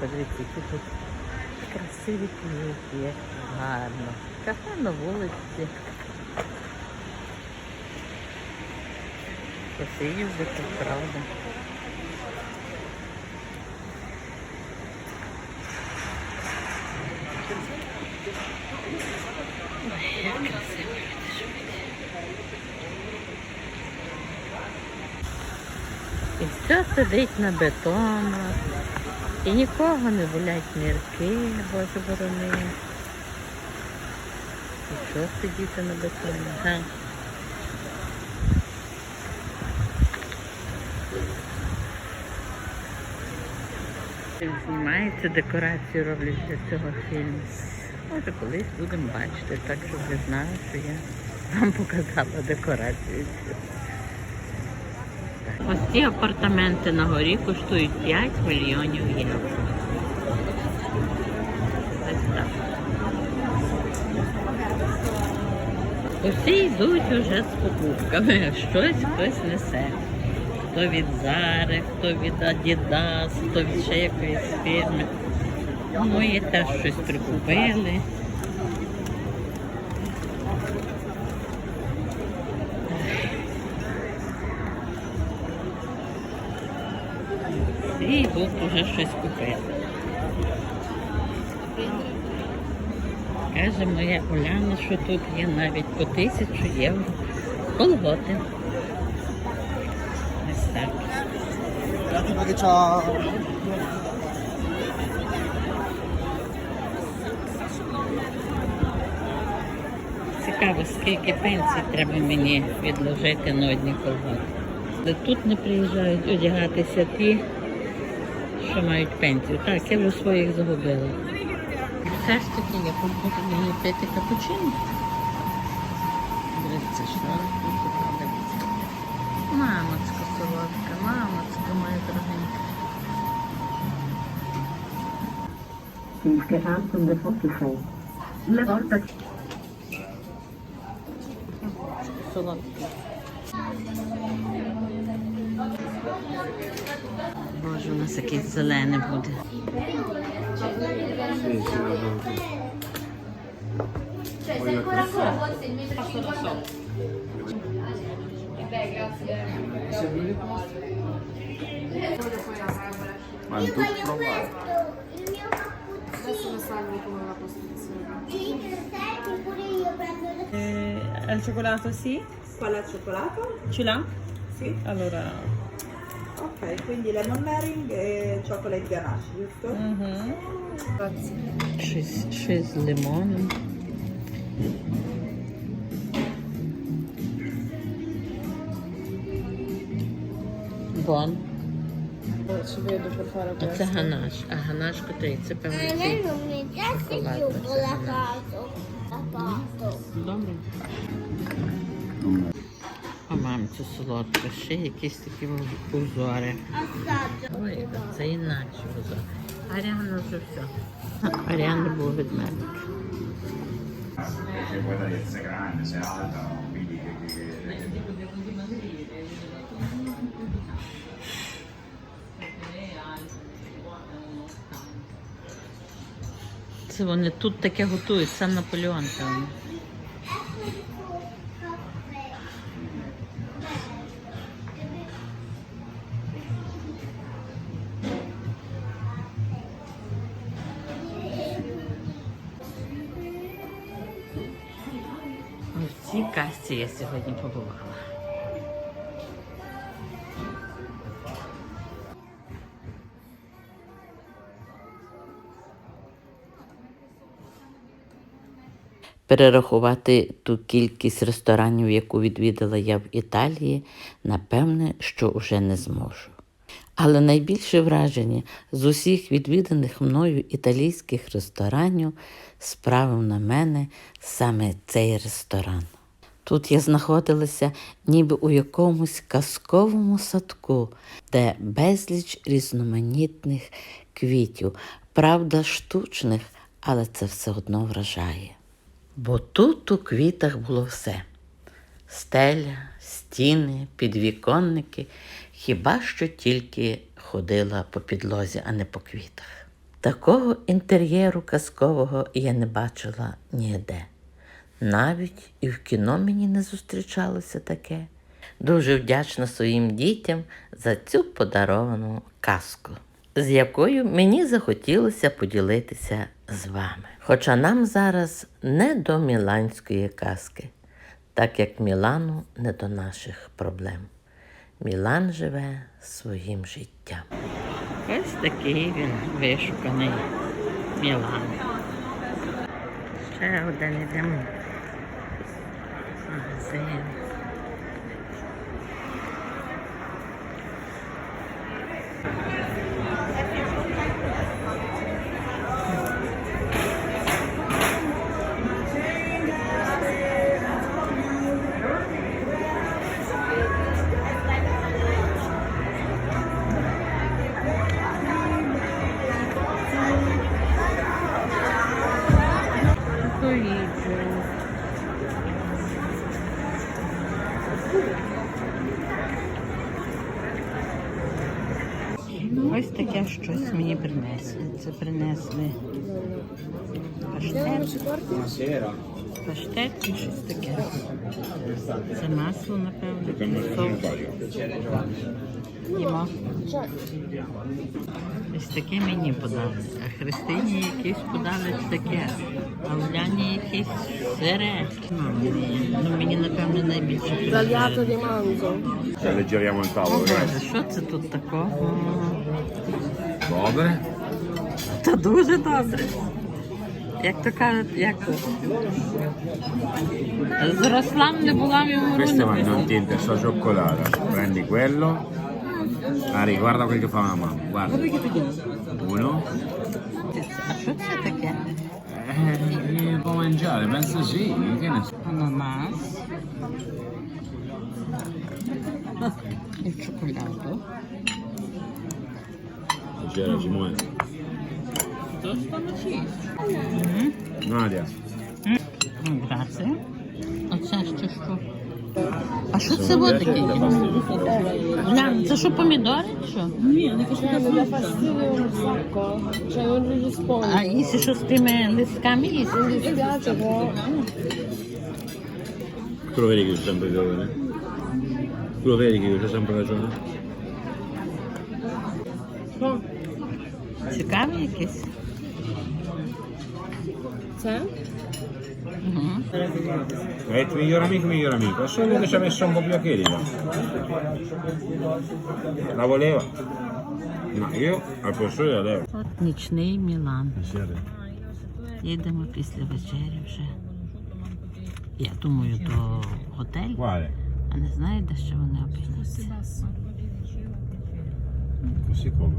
подивіться, які тут красиві квіти, як гарно. Кафе на вулиці. Посиїздити, правда. Ой. І все сидить на бетонах. І нікого не болять нирки, боже борони. І що сидіти на бетоні? Га? Знімається декорацію роблять для цього фільму. Може колись будемо бачити, так щоб ви знали, що я вам показала декорацію. цю. Ось ці апартаменти на горі коштують 5 мільйонів євро. Ось так. Усі йдуть уже з покупками, щось хтось несе. Хто від Зари, хто від Adidas, хто від ще якоїсь фірми. Мої теж щось прикупили. І тут вже щось купили. Каже моя Уляна, що тут є навіть по тисячу євро колготи. Ось так. Цікаво, скільки пенсій треба мені відложити на одні колготи. Тут не приїжджають одягатися ті, що мають пенсію. Так, я вже своїх загубила. Все ж таки я буду мені пити капучино. Дивіться, що тут подивіться. Мамочка солодка, мамочка моя дорогенька. Waterfall. Солодка. Боже, у нас якийсь зелений буде. Ma non tutti provare. Il mio cappuccino. Adesso lo salvo come la postazione. Sì, senti pure io prendo le Eh, al cioccolato sì? Qual è il cioccolato? Ce l'ha? Sì. Allora... Ok, quindi lemon meringue e chocolate ganache, giusto? mhm. Щось, щось з лимоном. Бон. Ci vedo per fare А це ганаш. А ганаш котрий? Це певно цей. non mi piace più cioccolato. Sapato. Добре. А мамці солодке, ще якісь такі узори. Ой, це інакше узор. Аріана вже все. Аріана був che, che... Це вони тут таке готують, сам Наполеон певно. В касці я сьогодні побувала. Перерахувати ту кількість ресторанів, яку відвідала я в Італії, напевне, що вже не зможу. Але найбільше враження з усіх відвіданих мною італійських ресторанів справив на мене саме цей ресторан. Тут я знаходилася ніби у якомусь казковому садку, де безліч різноманітних квітів, правда, штучних, але це все одно вражає. Бо тут у квітах було все: стеля, стіни, підвіконники, хіба що тільки ходила по підлозі, а не по квітах. Такого інтер'єру казкового я не бачила ніде. Навіть і в кіно мені не зустрічалося таке. Дуже вдячна своїм дітям за цю подаровану казку, з якою мені захотілося поділитися з вами. Хоча нам зараз не до міланської казки, так як Мілану не до наших проблем. Мілан живе своїм життям. Ось такий він вишуканий Мілан. Ще один йдемо. sand. Ось таке щось мені принесли. Це принесли паштет. Паштет і щось таке. Це масло, напевно. Їмо. Ось таке мені подали. А Христині якісь подали таке. А Уляні якісь сире. Ну, мені- Ну, мені, напевно, найбільше. Alleggeriamo il tavolo, що це тут такого? Добре. Та дуже добре. Як то кажуть, як зросла не була в йому Questo руни. vanno in tinta sua cioccolata. Prendi quello. Ari, guarda quel che fa la mamma. Guarda. Uno. А що це таке? Eh, può mangiare, penso sì. Che ne so. Ананас. І чоколаду. C'era Simone. Nadia. Грація. Оце ще що? А що це буде таке? Глянь, це що помідори? чи Що? Eh, mi dà fastidio un. Cioè non rispondo. Їсти що з тими листками їсти? Mi dispiace però. Tu lo vedi che io sempre ragione? Tu lo vedi che io ho sempre ragione? Цікаві якісь? C'è? Угу. È il tuo miglior amico, miglior amico. È solo che ci ha messo un po' più a chelica. La voleva? No, io al posto la levo. От нічний Мілан. Їдемо після вечері вже. Я думаю, до готелю, Quale? а не знаю, де ще вони опиняться. Così come?